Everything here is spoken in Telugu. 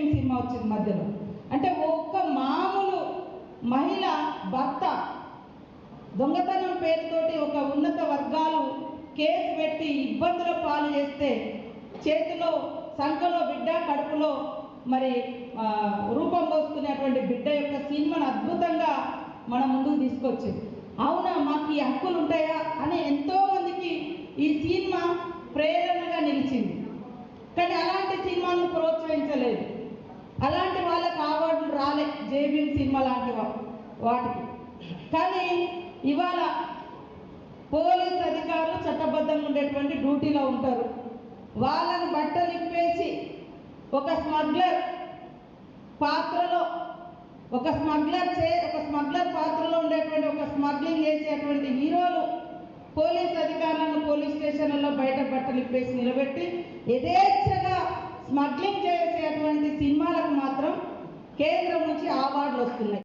సినిమా వచ్చింది మధ్యలో. అంటే ఒక్క మామూలు మహిళ భర్త దొంగతనం పేరుతోటి ఒక ఉన్నత వర్గాలు కేసు పెట్టి ఇబ్బందుల పాలు చేస్తే చేతిలో సంఖలో బిడ్డ కడుపులో మరి రూపం పోసుకునేటువంటి బిడ్డ యొక్క సినిమాను అద్భుతంగా మన ముందుకు తీసుకొచ్చింది. అవునా? మాకు ఈ హక్కులు ఉంటాయా? అని ఎంతో మందికి ఈ సినిమా ప్రేరణగా నిలిచింది కానీ అలాంటి సినిమాను ప్రోత్సహించలేదు అలాంటి వాళ్ళకి అవార్డులు రాలే జేబీఎం సినిమా లాంటి వాటికి. కానీ ఇవాళ పోలీస్ అధికారులు చట్టబద్ధంగా ఉండేటువంటి డ్యూటీలో ఉంటారు. వాళ్ళని బట్టలు ఇప్పేసి ఒక స్మగ్లర్ పాత్రలో ఒక స్మగ్లర్ చే ఒక స్మగ్లర్ పాత్రలో ఉండేటువంటి ఒక స్మగ్లింగ్ చేసేటువంటి హీరోలు పోలీస్ అధికారులను పోలీస్ స్టేషన్లలో బయట బట్టలు ఇప్పేసి నిలబెట్టి యథేచ్ఛ స్మగ్లింగ్ చేసేటువంటి సినిమాలకు మాత్రం కేంద్రం నుంచి అవార్డులు వస్తున్నాయి.